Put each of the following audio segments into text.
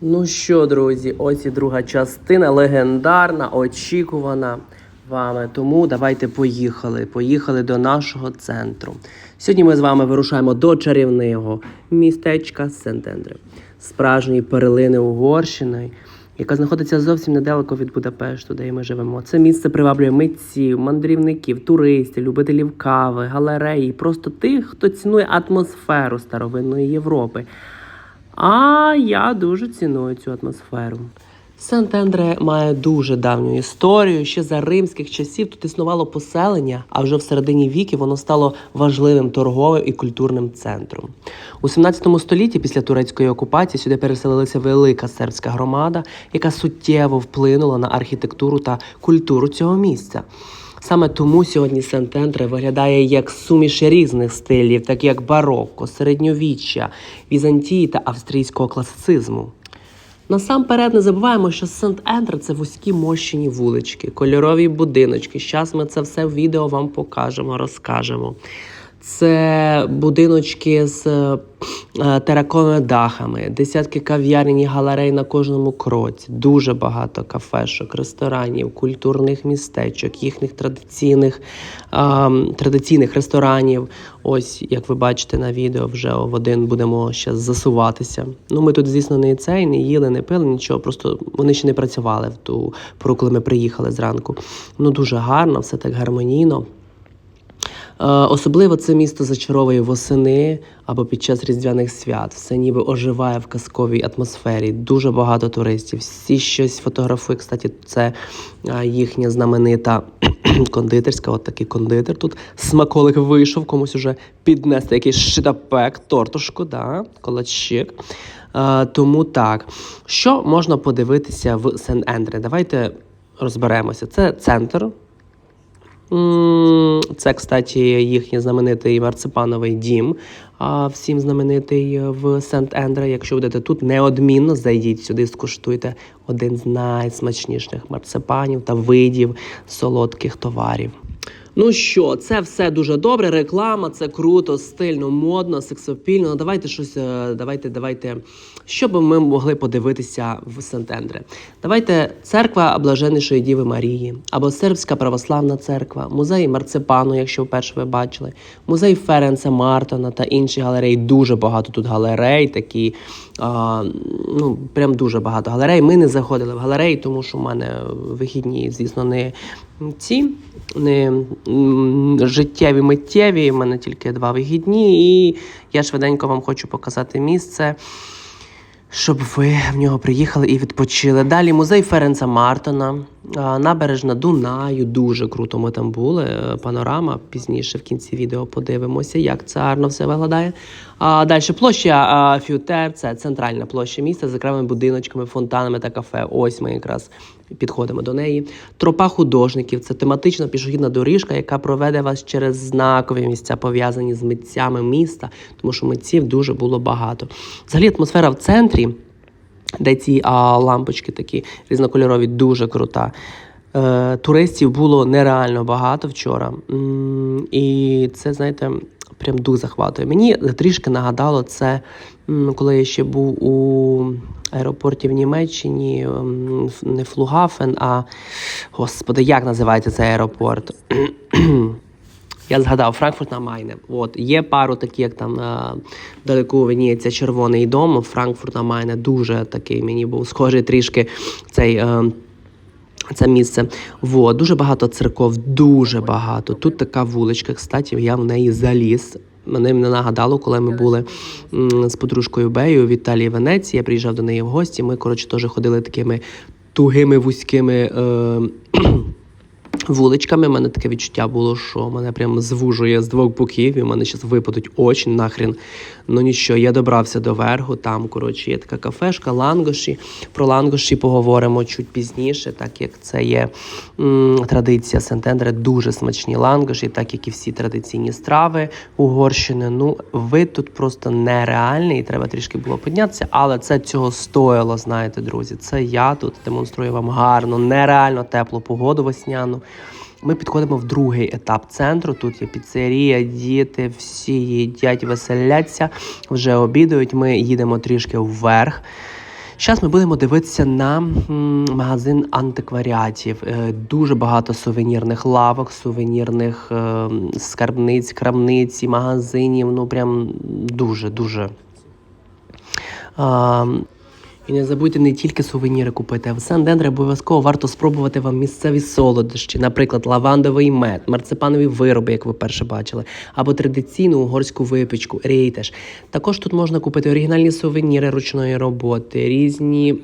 Ну що, друзі, ось і друга частина, легендарна, очікувана вами. Тому давайте поїхали. Поїхали до нашого центру. Сьогодні ми з вами вирушаємо до чарівного містечка Сент-Ендре, справжньої перлини Угорщини, яка знаходиться зовсім недалеко від Будапешту, де ми живемо. Це місце приваблює митців, мандрівників, туристів, любителів кави, галереї, просто тих, хто цінує атмосферу старовинної Європи. А я дуже ціную цю атмосферу. Сент-Ендре має дуже давню історію. Ще за римських часів тут існувало поселення, а вже в середині віків воно стало важливим торговим і культурним центром. У 17 столітті, після турецької окупації, сюди переселилася велика сербська громада, яка суттєво вплинула на архітектуру та культуру цього місця. Саме тому сьогодні Сент-Ендре виглядає як суміш різних стилів, так як барокко, середньовіччя, візантії та австрійського класицизму. Насамперед не забуваємо, що Сент-Ендре це вузькі мощені вулички, кольорові будиночки. Зараз ми це все в відео вам покажемо, розкажемо. Це будиночки з е, тераконими дахами, десятки кав'ярень і галерей на кожному кроці, дуже багато кафешок, ресторанів, культурних містечок, їхніх традиційних, е, традиційних ресторанів. Ось, як ви бачите на відео, вже в один будемо ще засуватися. Ну, ми тут, звісно, не цей, не їли, не пили, нічого. Просто вони ще не працювали в ту пору, коли ми приїхали зранку. Ну, дуже гарно, все так гармонійно. Е, Особливо це місто зачаровує восени або під час різдвяних свят. Все ніби оживає в казковій атмосфері. Дуже багато туристів. Всі щось фотографують. Кстати, це е, їхня знаменита кондитерська. От такий кондитер. Тут смаколик вийшов, комусь уже піднести якийсь шитапек, тортушку, да? колачик. Е, Тому так. Що можна подивитися в Сен-Ендре? Давайте розберемося. Це центр. Це, кстати, їхній знаменитий марципановий дім. Всім знаменитий в Сент-Ендре. Якщо будете тут, неодмінно зайдіть сюди, скуштуйте один з найсмачніших марципанів та видів солодких товарів. Ну що, це все дуже добре. Реклама, це круто, стильно, модно, сексапільно. Ну, давайте щось, е, давайте, давайте. Що би ми могли подивитися в Сент-Ендре? Давайте церква Блаженнішої Діви Марії, або Сербська православна церква, музей Марципану, якщо вперше ви бачили, музей Ференца Мартона та інші галереї. Дуже багато тут галерей, такі а, ну прям дуже багато галерей. Ми не заходили в галереї, тому що в мене вихідні, звісно, не ці не життєві миттєві. У мене тільки два вихідні, і я швиденько вам хочу показати місце. Щоб ви в нього приїхали і відпочили. Далі музей Ференца Мартона, набережна Дунаю. Дуже круто. Ми там були. е, Панорама. Пізніше в кінці відео подивимося, як це гарно все виглядає. А далі площа Фютер, це центральна площа міста з окремими будиночками, фонтанами та кафе. Ось ми якраз підходимо до неї. Тропа художників це тематична пішохідна доріжка, яка проведе вас через знакові місця, пов'язані з митцями міста, тому що митців дуже було багато. Взагалі атмосфера в центрі де ці а, лампочки такі різнокольорові, дуже крута. Е, туристів було нереально багато вчора. І це, знаєте, прям дух захватує. Мені трішки нагадало це, коли я ще був у аеропорті в Німеччині, не Флугафен, а господи, як називається цей аеропорт? Я згадав Франкфурт на Майне. От є пару такі, як там е, вдалеку видніється червоний дом. Франкфурт на Майне дуже такий мені був схожий трішки цей. Е, це місце. Вот. Дуже багато церков, дуже багато. Тут така вуличка, кстати, я в неї заліз. Мене мене нагадало, коли ми були з подружкою Бею в Італії Венеції. Я приїжджав до неї в гості. Ми, коротше, теж ходили такими тугими вузькими. Е, Вуличками У мене таке відчуття було, що мене прям звужує з двох боків, і в мене зараз випадуть очі нахрен. Ну нічого, я добрався до верху. Там, коротше, є така кафешка, лангоші. Про лангоші поговоримо чуть пізніше, так як це є м, традиція Сент-Ендре, дуже смачні лангоші, так як і всі традиційні страви Угорщини. Ну, вид тут просто нереальний, і треба трішки було піднятися, але це цього стоїло, знаєте, друзі. Це я тут демонструю вам гарну, нереально теплу погоду весняну. Ми підходимо в другий етап центру. Тут є піцерія, діти, всі їдять, веселяться, вже обідають. Ми їдемо трішки вверх. Зараз ми будемо дивитися на магазин антикваріатів. Е, Дуже багато сувенірних лавок, сувенірних е, скарбниць, крамниць, магазинів. Ну прям дуже дуже. І не забудьте не тільки сувеніри купити, а в Сен-Дендре обов'язково варто спробувати вам місцеві солодощі, наприклад, лавандовий мед, марципанові вироби, як ви перше бачили, або традиційну угорську випічку, рійтеш. Також тут можна купити оригінальні сувеніри ручної роботи, різні.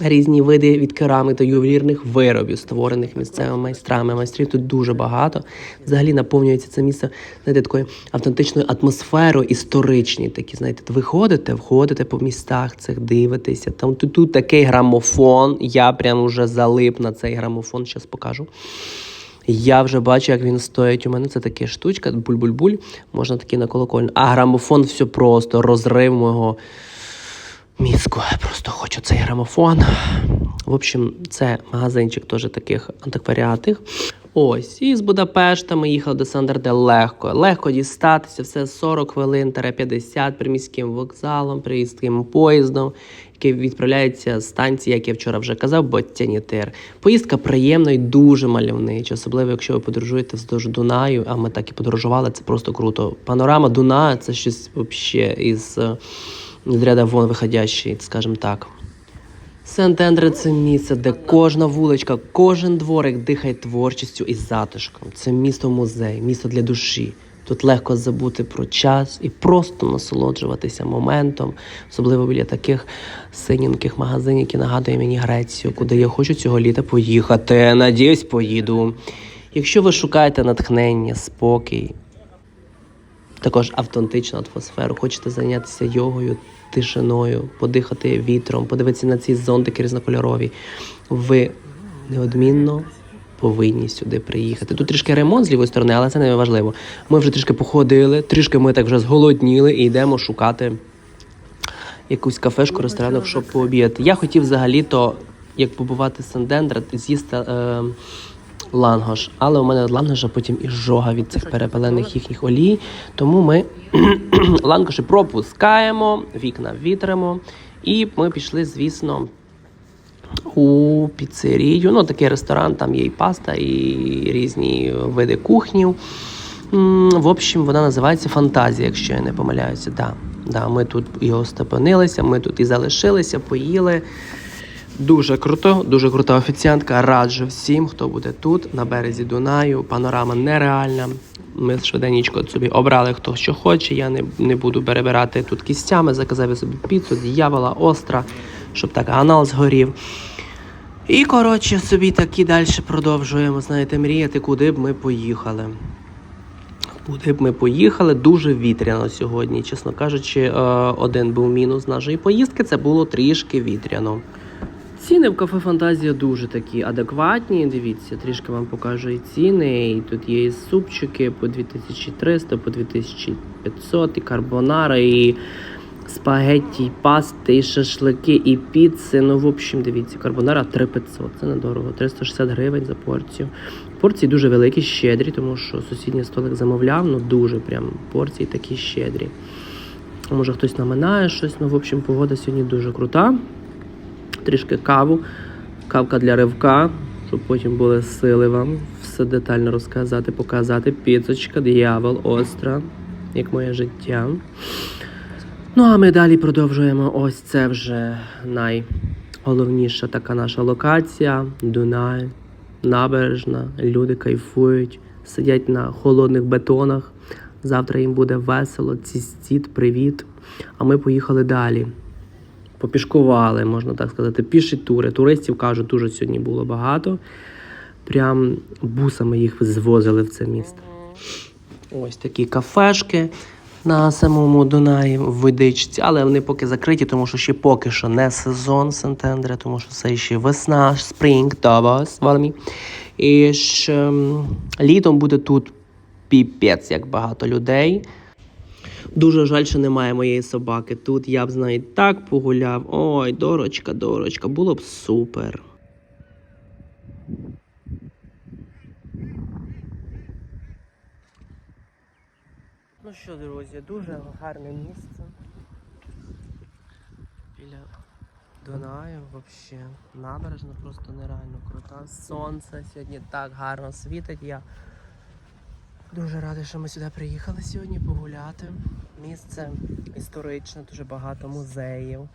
Різні види від керами та ювелірних виробів, створених місцевими майстрами. Майстрів тут дуже багато. Взагалі наповнюється це місце знаєте, такою автентичною атмосферою, історичні такі. Знаєте, ви ходите, входите по містах цих, дивитеся. Там тут, тут такий грамофон. Я прям уже залип на цей грамофон. Зараз покажу. Я вже бачу, як він стоїть. У мене це така штучка, буль-буль-буль. Можна такий на колокольню. А грамофон все просто розрив мого мізку. Я просто хочу цей грамофон. В общем, це магазинчик теж таких антикваріатних. Ось, і з Будапешта ми їхали до Сандерде легко. Легко дістатися, все 40 хвилин, 50 приміським вокзалом, приміським поїздом, який відправляється з станції, як я вчора вже казав, Боттянітир. Поїздка приємна і дуже мальовнича, особливо якщо ви подорожуєте вздовж Дунаю, а ми так і подорожували, це просто круто. Панорама Дунаю це щось взагалі із, з ряда вон виходящий, скажімо так. Сент-Ендре це місце, де кожна вуличка, кожен дворик дихає творчістю і затишком. Це місто музей, місто для душі. Тут легко забути про час і просто насолоджуватися моментом, особливо біля таких синеньких магазинів, які нагадує мені Грецію, куди я хочу цього літа поїхати. Надіюсь, поїду. Якщо ви шукаєте натхнення, спокій, також автентичну атмосферу. Хочете зайнятися йогою, тишиною, подихати вітром, подивитися на ці зонтики різнокольорові. Ви неодмінно повинні сюди приїхати. Тут трішки ремонт з лівої сторони, але це не важливо. Ми вже трішки походили, трішки ми так вже зголодніли і йдемо шукати якусь кафешку, ресторанок, щоб пообідати. Я хотів взагалі-то, як побувати Сендендра, з'їсти е, лангош. Але у мене від лангоша потім і жога від цих перепелених їхніх олій. Тому ми лангоші пропускаємо, вікна вітримо. І ми пішли, звісно, у піцерію. Ну, такий ресторан, там є і паста, і різні види кухнів. М, В общем, вона називається Фантазія, якщо я не помиляюся. Да. Да, ми тут і остепенилися, ми тут і залишилися, поїли. Дуже круто, дуже крута офіціантка. Раджу всім, хто буде тут, на березі Дунаю. Панорама нереальна. Ми швиденько собі обрали, хто що хоче. Я не, не буду перебирати тут кістями, заказав я собі піцу, дьявола, остра, щоб так анал згорів. І, коротше, собі так і далі продовжуємо, знаєте, мріяти, куди б ми поїхали. Куди б ми поїхали, дуже вітряно сьогодні. Чесно кажучи, е, один був мінус нашої поїздки, це було трішки вітряно. Ціни в кафе Фантазія дуже такі адекватні. Дивіться, трішки вам покажу і ціни. І тут є і супчики по 2300, по 2500, і карбонара, і спагетті, і пасти, і шашлики, і піци. Ну, в общем, дивіться, карбонара 3500. Це недорого. 360 гривень за порцію. Порції дуже великі, щедрі, тому що сусідній столик замовляв, ну дуже прям порції такі щедрі. Може хтось наминає щось, ну в общем, погода сьогодні дуже крута трішки каву, кавка для ривка, щоб потім були сили вам все детально розказати, показати. Піцочка, диявол, остра, як моє життя. Ну, а ми далі продовжуємо. Ось це вже найголовніша така наша локація. Дунай, набережна. Люди кайфують, сидять на холодних бетонах. Завтра їм буде весело. Цістіт, привіт. А ми поїхали далі попішкували, можна так сказати, піші тури. Туристів кажуть, дуже сьогодні було багато. Прям бусами їх звозили в це місто. Ось такі кафешки на самому Дунаї в водичці, але вони поки закриті, тому що ще поки що не сезон Сентендре, тому що це ще весна, спринг, тобос, валмі. І ж ем, літом буде тут піпець, як багато людей. Дуже жаль, що немає моєї собаки. Тут я б з нею так погуляв. Ой, дорочка, дорочка, було б супер. Ну що, друзі, дуже гарне місце. Біля Дунаю взагалі. Набережна просто нереально крута. Сонце сьогодні так гарно світить. Я дуже радий, що ми сюди приїхали сьогодні погуляти. Місце історичне, дуже багато музеїв,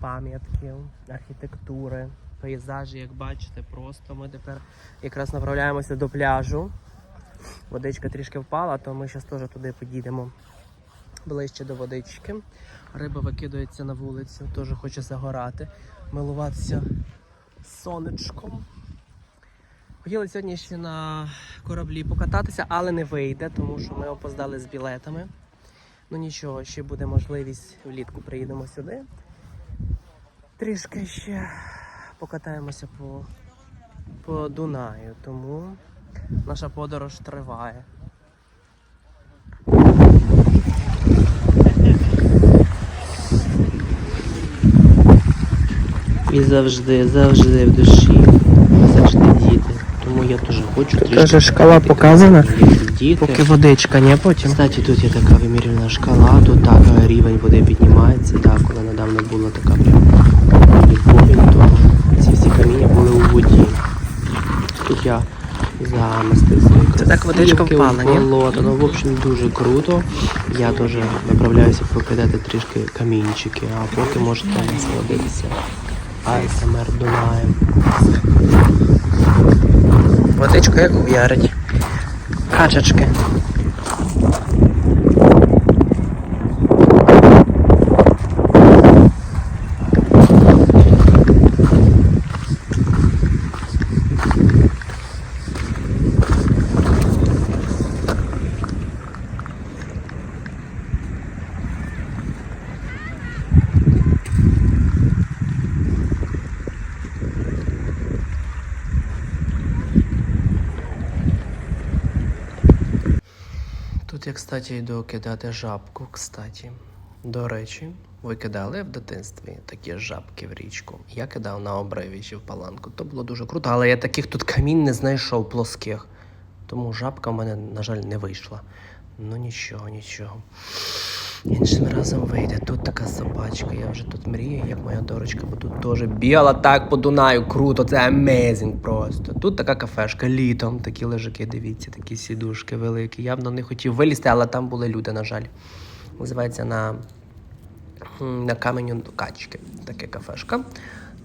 пам'ятків, архітектури, пейзажі, як бачите, просто ми тепер якраз направляємося до пляжу. Водичка трішки впала, то ми зараз теж туди поїдемо ближче до водички. Риба викидається на вулицю, теж хоче загорати, милуватися сонечком. Хотіли сьогодні ще на кораблі покататися, але не вийде, тому що ми опоздали з білетами. Ну нічого, ще буде можливість влітку приїдемо сюди. Трішки ще покатаємося по, по Дунаю, тому наша подорож триває. І завжди, завжди в душі, завжди діти. Тому я дуже хочу трішки. Шкала показана, Діти. Поки водичка, не потім. Кстати, тут є така вимірювана шкала, тут так е, рівень води піднімається. Так, коли недавно була така прям повінь, то ці всі каміння були у воді. Тут я замістив свої Це так водичка впала, ні? болото. Ну, в общем, дуже круто. Я теж направляюся покидати трішки камінчики, а поки можете насолодитися. АСМР Дунаєм. Водичку як уярить. Качечки. Тут я, кстати, йду кидати жабку, кстати. До речі, ви кидали в дитинстві такі жабки в річку. Я кидав на обриві чи в паланку. То було дуже круто, але я таких тут камінь не знайшов плоских. Тому жабка в мене, на жаль, не вийшла. Ну нічого, нічого. Іншим разом вийде. Тут така собачка. Я вже тут мрію, як моя дорочка, бо тут теж бігала так по Дунаю. Круто, це амейзінг просто. Тут така кафешка літом, такі лежаки, дивіться, такі сідушки великі. Я б на них хотів вилізти, але там були люди, на жаль. Називається на, на каменю качки. Таке кафешка.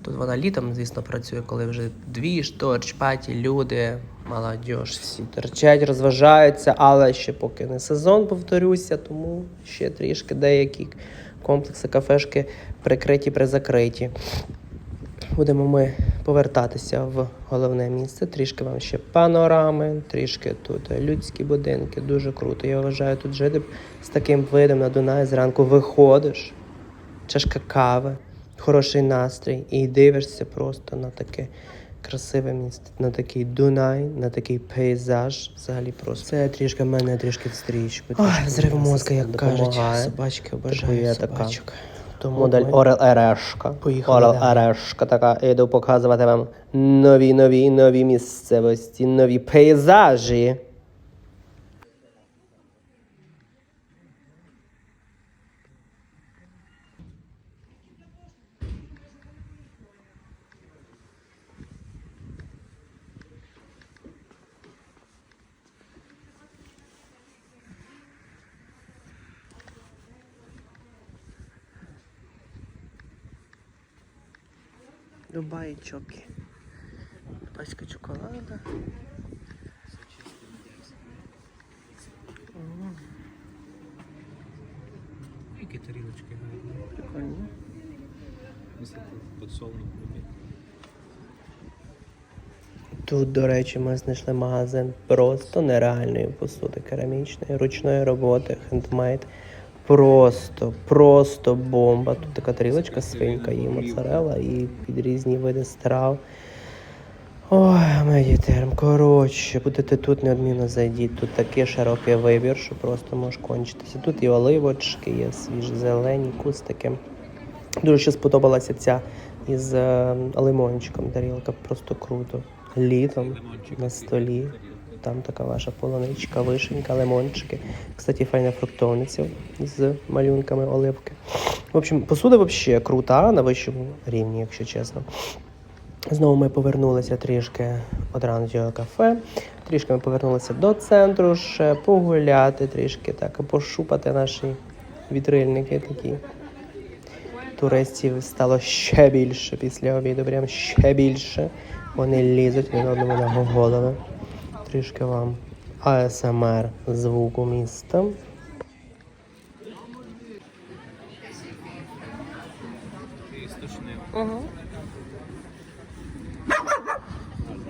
Тут вона літом, звісно, працює, коли вже дві торч, паті, люди, молодь, всі торчать, розважаються, але ще поки не сезон, повторюся, тому ще трішки деякі комплекси кафешки прикриті, призакриті. Будемо ми повертатися в головне місце. Трішки вам ще панорами, трішки тут людські будинки. Дуже круто. Я вважаю тут жити з таким видом на Дунай. Зранку виходиш, чашка кави, хороший настрій, і дивишся просто на таке красиве місце, на такий Дунай, на такий пейзаж. Взагалі просто. Це трішки мене трішки в стрічку. Ой, трішки взрив мені мозка, як кажуть. Собачки Такою обожаю собачок. Тому Модель ми- Орел Ерешка. Поїхали Орел. Ерешка така. Я йду показувати вам нові, нові, нові місцевості, нові пейзажі. Дубай чоки. Пачка чоколада. М, Які тарілочки гарні. Прикольно. Подсолнух. Тут, до речі, ми знайшли магазин просто нереальної посуди керамічної, ручної роботи, хендмейд. Просто, просто бомба. Тут така тарілочка, свинка і моцарела, і під різні види страв. Ой, медітерм. Коротше, будете тут неодмінно зайдіть. Тут такий широкий вибір, що просто може кончитися. Тут і оливочки, є свіжі зелені кустики. Дуже ще сподобалася ця із е, лимончиком тарілка, просто круто. Літом на столі. Там така ваша полуничка, вишенька, лимончики. Кстати, файна фруктовниця з малюнками оливки. В общем, посуда взагалі крута на вищому рівні, якщо чесно. Знову ми повернулися трішки одразу кафе. Трішки ми повернулися до центру, ще погуляти, трішки так, пошупати наші вітрильники такі. Туристів стало ще більше після обіду, прям ще більше. Вони лізуть один одному на голови. Трішки вам АСМР звуку міста. Угу.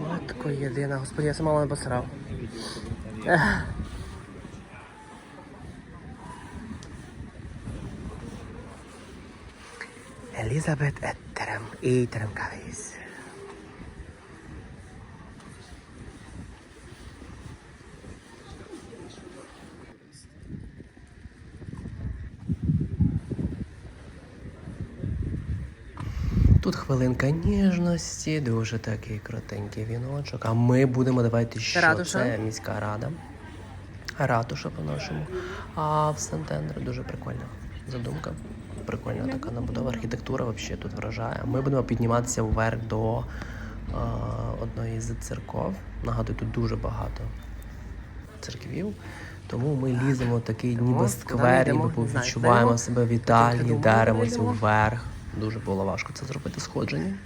Матко єдина, господи, я сама не посрав. Ех. Елізабет Еттерем, Ітерем Кавіс. Тут хвилинка ніжності, дуже такий крутенький віночок. А ми будемо давайте що Ратуша. це міська рада. Ратуша по-нашому. А в Сантендре дуже прикольна задумка. Прикольна така набудова, архітектура взагалі тут вражає. Ми будемо підніматися вверх до е, одної з церков. Нагадую, тут дуже багато церквів. Тому ми ліземо в такий ніби сквер, Не відчуваємо себе в Італії, деремося вверх. Дуже було важко це зробити сходження.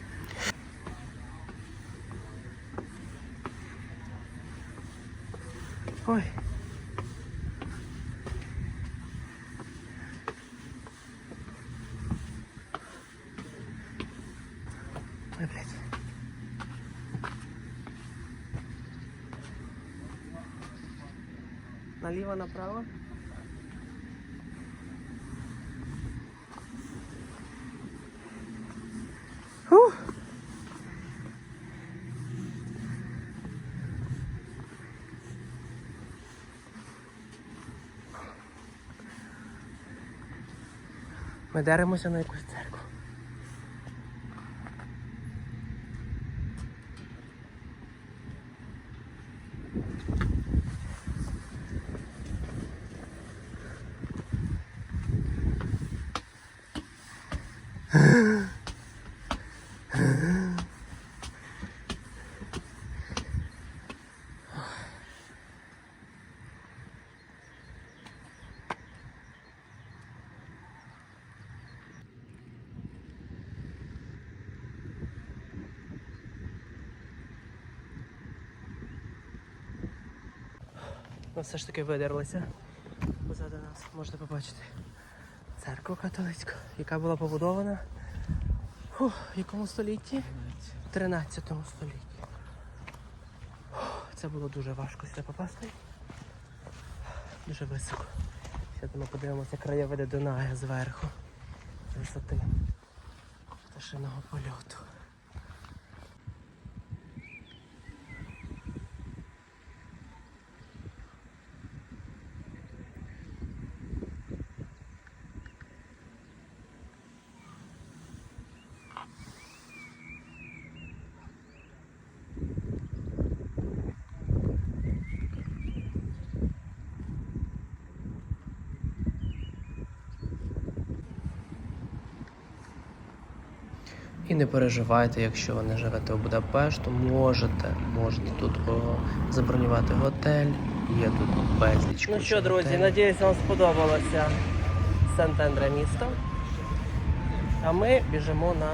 Ой. Ой. Наліво, направо? Фух. Ми деремося на якусь церкву. Ну, все ж таки видерлися. Позаду нас можете побачити церкву католицьку, яка була побудована в якому столітті? В 13 столітті. Фух, Це було дуже важко сюди попасти. Дуже високо. Сьогодні ми подивимося краєвиди Дуная зверху. З висоти пташиного польоту. І не переживайте, якщо ви не живете в Будапешту, можете, можете тут о, забронювати готель. Є тут безліч. Ну що, друзі, готелів. надіюсь, вам сподобалося Сент-Ендре місто. А ми біжимо на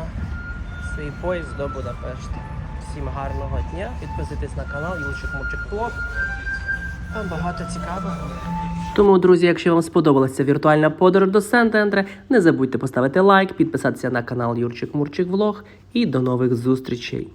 свій поїзд до Будапешта. Всім гарного дня. Підписуйтесь на канал Юлчик Мурчик Блог. Багато цікавого. Тому, друзі, якщо вам сподобалася віртуальна подорож до Сент-Ендре, не забудьте поставити лайк, підписатися на канал Юрчик Мурчик Влог і до нових зустрічей.